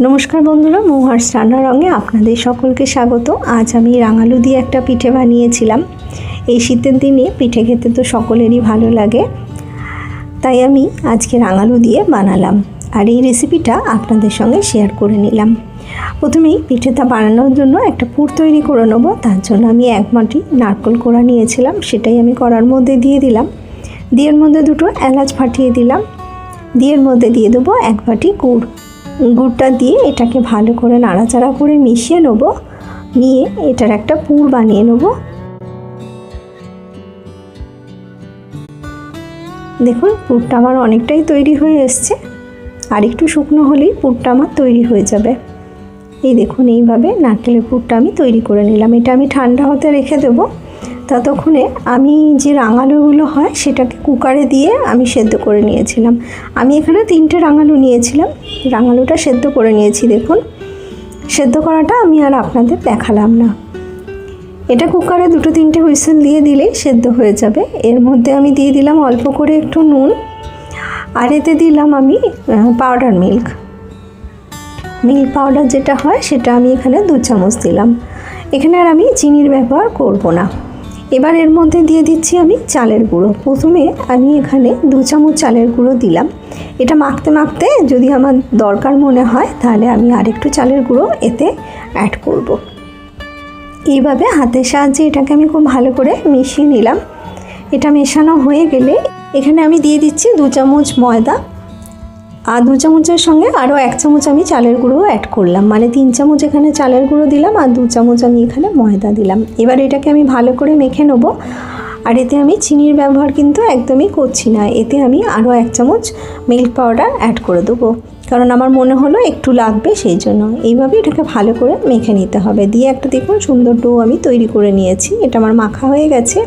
নমস্কার বন্ধুরা, মৌহার রান্না রঙে আপনাদের সকলকে স্বাগত। আজ আমি রাঙালু দিয়ে একটা পিঠে বানিয়েছিলাম। এই শীতের দিনে পিঠে খেতে তো সকলেরই ভালো লাগে। তাই আমি আজকে রাঙালু দিয়ে বানালাম। আর এই রেসিপিটা আপনাদের সঙ্গে শেয়ার করে নিলাম। প্রথমেই পিঠেটা বানানোর জন্য একটা পুর তৈরি করে নেব। তার জন্য আমি এক মাটি নারকল কোড়া নিয়েছিলাম। সেটাই আমি কড়ার মধ্যে দিয়ে দিলাম। দিয়ে মধ্যে দুটো এলাচ ফাটিয়ে দিলাম। দিয়ে মধ্যে দিয়ে দেবো এক বাটি গুড়। গুড়টা দিয়ে এটাকে ভালো করে নাড়াচাড়া করে মিশিয়ে নেব। নিয়ে এটার একটা পুর বানিয়ে নেব। দেখুন, পুরটা আমার অনেকটাই তৈরি হয়ে এসছে। আর একটু শুকনো হলেই পুরটা আমার তৈরি হয়ে যাবে। এই দেখুন, এইভাবে নারকেলের পুরটা আমি তৈরি করে নিলাম। এটা আমি ঠান্ডা হতে রেখে দেবো। ততক্ষণে আমি যে রাঙালুগুলো হয় সেটাকে কুকারে দিয়ে আমি সেদ্ধ করে নিয়েছিলাম। আমি এখানে তিনটে রাঙালু নিয়েছিলাম। রাঙালুটা সেদ্ধ করে নিয়েছি, দেখুন। সেদ্ধ করাটা আমি আর আপনাদের দেখালাম না। এটা কুকারে দুটো তিনটে হুইসেল দিয়ে দিলেই সেদ্ধ হয়ে যাবে। এর মধ্যে আমি দিয়ে দিলাম অল্প করে একটু নুন। আর এতে দিলাম আমি পাউডার মিল্ক মিল্ক পাউডার যেটা হয় সেটা আমি এখানে দু চামচ দিলাম। এখানে আর আমি চিনির ব্যবহার করব না। এবার এর মধ্যে দিয়ে দিচ্ছি আমি চালের গুঁড়ো। প্রথমে আমি এখানে দু চামচ চালের গুঁড়ো দিলাম। এটা মাখতে মাখতে যদি আমার দরকার মনে হয়, তাহলে আমি আরেকটু চালের গুঁড়ো এতে অ্যাড করব। এইভাবে হাতের সাহায্যে এটাকে আমি খুব ভালো করে মিশিয়ে নিলাম। এটা মেশানো হয়ে গেলে এখানে আমি দিয়ে দিচ্ছি দু চামচ ময়দা। আর দু চামচের সঙ্গে আরও এক চামচ আমি চালের গুঁড়ো অ্যাড করলাম। মানে তিন চামচ এখানে চালের গুঁড়ো দিলাম আর দু চামচ আমি এখানে ময়দা দিলাম। এবার এটাকে আমি ভালো করে মেখে নেব। আর এতে আমি চিনির ব্যবহার কিন্তু একদমই করছি না। এতে আমি আরও এক চামচ মিল্ক পাউডার অ্যাড করে দেবো। কারণ আমার মনে হলো একটু লাগবে সেই জন্য। এইভাবে এটাকে ভালো করে মেখে নিতে হবে। দিয়ে একটা দেখুন সুন্দর ডো আমি তৈরি করে নিয়েছি। এটা আমার মাখা হয়ে গেছে।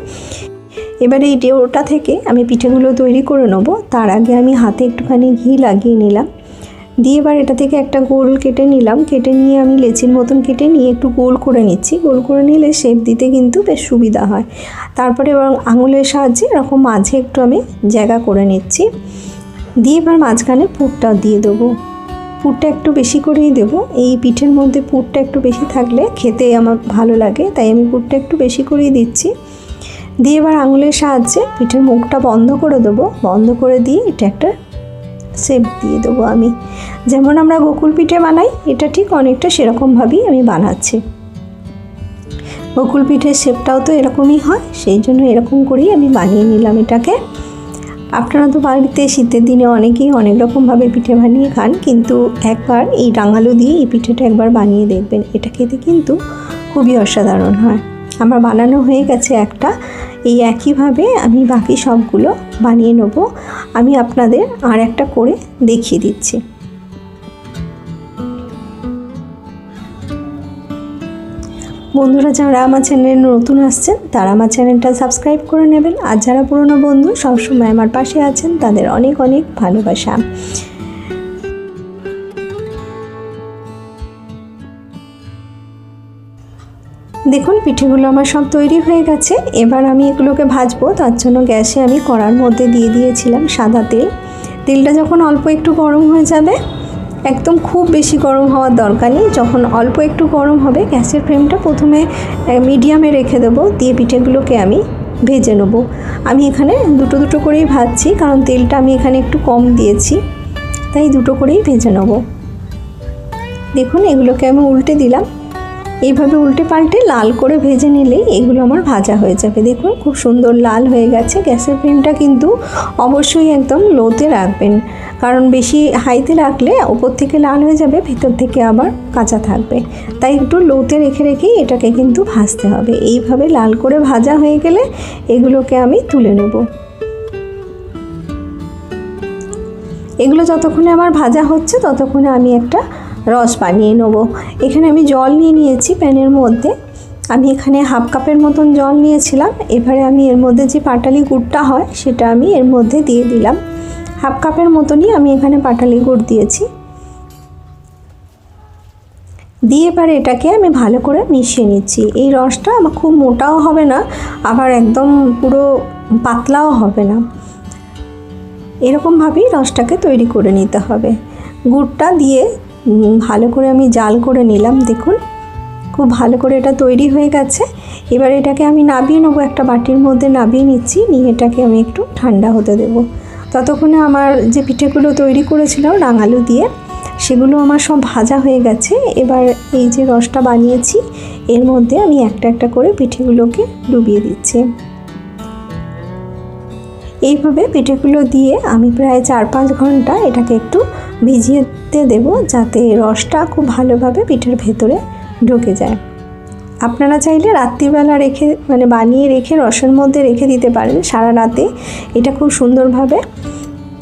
এবার এই ডেওটা থেকে আমি পিঠেগুলো তৈরি করে নেব। তার আগে আমি হাতে একটুখানি ঘি লাগিয়ে নিলাম। দিয়ে এবার এটা থেকে একটা গোল কেটে নিলাম। কেটে নিয়ে আমি লেচির মতন কেটে নিয়ে একটু গোল করে নিচ্ছি। গোল করে নিলে শেপ দিতে কিন্তু বেশ সুবিধা হয়। তারপরে এবার আঙুলের সাহায্যে এরকম মাঝে একটু আমি জায়গা করে নিচ্ছি। দিয়ে এবার মাঝখানে পুরটা দিয়ে দেবো। পুরটা একটু বেশি করেই দেবো। এই পিঠের মধ্যে পুরটা একটু বেশি থাকলে খেতে আমার ভালো লাগে। তাই আমি পুরটা একটু বেশি করেই দিচ্ছি। দিয়ে এবার আঙুলের সাহায্যে পিঠের মুখটা বন্ধ করে দেবো। বন্ধ করে দিয়ে এটা একটা শেপ দিয়ে দেবো আমি। যেমন আমরা গোকুল পিঠে বানাই, এটা ঠিক অনেকটা সেরকমভাবেই আমি বানাচ্ছি। গোকুল পিঠের শেপটাও তো এরকমই হয়, সেই জন্য এরকম করেই আমি বানিয়ে নিলাম এটাকে। আপনারা তো বাড়িতে শীতের দিনে অনেকেই অনেক রকমভাবে পিঠে বানিয়ে খান, কিন্তু একবার এই রাঙালু দিয়ে এই পিঠেটা একবার বানিয়ে দেখবেন। এটা খেতে কিন্তু খুবই অসাধারণ হয়। আমার বানানো হয়ে গেছে একটা এই একইভাবে আমি বাকি সবগুলো বানিয়ে নেব। আমি আপনাদের আর একটা করে দেখিয়ে দিচ্ছি। বন্ধুরা, যারা আমার চ্যানেলে নতুন আসছেন, তারা আমার চ্যানেলটা সাবস্ক্রাইব করে নেবেন। আর যারা পুরনো বন্ধু, সবসময় আমার পাশে আছেন, তাদের অনেক অনেক ভালোবাসা। দেখুন পিঠেগুলো আমার সব তৈরি হয়ে গেছে। এবার আমি এগুলোকে ভাজবো, তার জন্য গ্যাসে আমি কড়ার মধ্যে দিয়ে দিয়েছিলাম সাদা তেল। তেলটা যখন অল্প একটু গরম হয়ে যাবে, একদম খুব বেশি গরম হওয়ার দরকার নেই। যখন অল্প একটু গরম হবে, গ্যাসের ফ্লেমটা প্রথমে মিডিয়ামে রেখে দেবো, দিয়ে পিঠেগুলোকে আমি ভেজে নেব। আমি এখানে দুটো দুটো করেই ভাজছি, কারণ তেলটা আমি এখানে একটু কম দিয়েছি, তাই দুটো করেই ভেজে নেব। দেখুন, এগুলোকে আমি উল্টে দিলাম। এইভাবে উল্টে পাল্টে লাল করে ভেজে নিলেই এগুলো আমার ভাজা হয়ে যাবে। দেখুন, খুব সুন্দর লাল হয়ে গেছে। গ্যাসের ফ্লেমটা কিন্তু অবশ্যই একদম লোতে রাখবেন। কারণ বেশি হাইতে রাখলে ওপর থেকে লাল হয়ে যাবে, ভেতর থেকে আবার কাঁচা থাকবে। তাই একটু লোতে রেখে রেখেই এটাকে কিন্তু ভাজতে হবে। এইভাবে লাল করে ভাজা হয়ে গেলে এগুলোকে আমি তুলে নেব। এগুলো যতক্ষণে আমার ভাজা হচ্ছে, ততক্ষণে আমি একটা রস বানিয়ে নেব। এখানে আমি জল নিয়ে নিয়েছি প্যানের মধ্যে। আমি এখানে হাফ কাপের মতন জল নিয়েছিলাম। এবারে আমি এর মধ্যে যে পাটালি গুড়টা হয়, সেটা আমি এর মধ্যে দিয়ে দিলাম। হাফ কাপের মতনই আমি এখানে পাটালি গুড় দিয়েছি। দিয়ে এবার এটাকে আমি ভালো করে মিশিয়ে নিচ্ছি। এই রসটা আমার খুব মোটাও হবে না, আবার একদম পুরো পাতলাও হবে না। এরকমভাবেই রসটাকে তৈরি করে নিতে হবে। গুড়টা দিয়ে ভালো করে আমি জাল করে নিলাম, দেখুন। খুব ভালো করে এটা তৈরি হয়ে গেছে। এবার এটাকে আমি নাবিয়ে নেব, একটা বাটির মধ্যে নাবিয়ে নিচ্ছি, নিয়ে এটাকে আমি একটু ঠান্ডা হতে দেবো। ততক্ষণে আমার যে পিঠেগুলো তৈরি করেছিলাম, রাঙালু দিয়ে, সেগুলো আমার সব ভাজা হয়ে গেছে। এবার এই যে রসটা বানিয়েছি, এর মধ্যে আমি একটা একটা করে পিঠেগুলোকে ডুবিয়ে দিচ্ছি। এইভাবে পিঠেগুলো দিয়ে আমি প্রায় চার পাঁচ ঘণ্টা এটাকে একটু ভিজিয়েতে দেব যাতে রসটা খুব ভালোভাবে পিঠের ভেতরে ঢুকে যায়। আপনারা চাইলে রাত্রিবেলা রেখে মানে বানিয়ে রেখে, রসের মধ্যে রেখে দিতে পারেন। সারা রাতে এটা খুব সুন্দরভাবে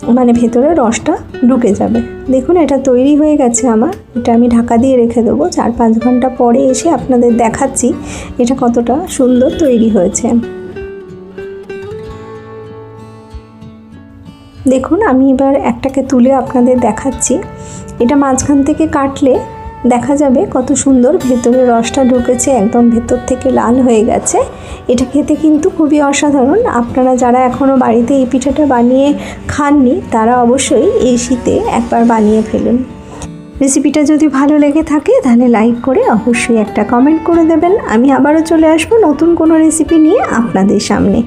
মানে ভেতরে রসটা ঢুকে যাবে। দেখুন, এটা তৈরি হয়ে গেছে আমার। এটা আমি ঢাকা দিয়ে রেখে দেবো। চার পাঁচ ঘণ্টা পরে এসে আপনাদের দেখাচ্ছি এটা কতটা সুন্দর তৈরি হয়েছে। দেখুন, আমি এবার একটাকে তুলে আপনাদের দেখাচ্ছি। এটা মাঝখান থেকে কাটলে দেখা যাবে কত সুন্দর ভেতরে রসটা ঢুকেছে, একদম ভেতর থেকে লাল হয়ে গেছে। এটা খেতে কিন্তু খুবই অসাধারণ। আপনারা যারা এখনও বাড়িতে এই পিঠাটা বানিয়ে খাননি, তারা অবশ্যই এই শীতে একবার বানিয়ে ফেলুন। রেসিপিটা যদি ভালো লেগে থাকে, তাহলে লাইক করে অবশ্যই একটা কমেন্ট করে দেবেন। আমি আবারও চলে আসব নতুন কোনো রেসিপি নিয়ে আপনাদের সামনে।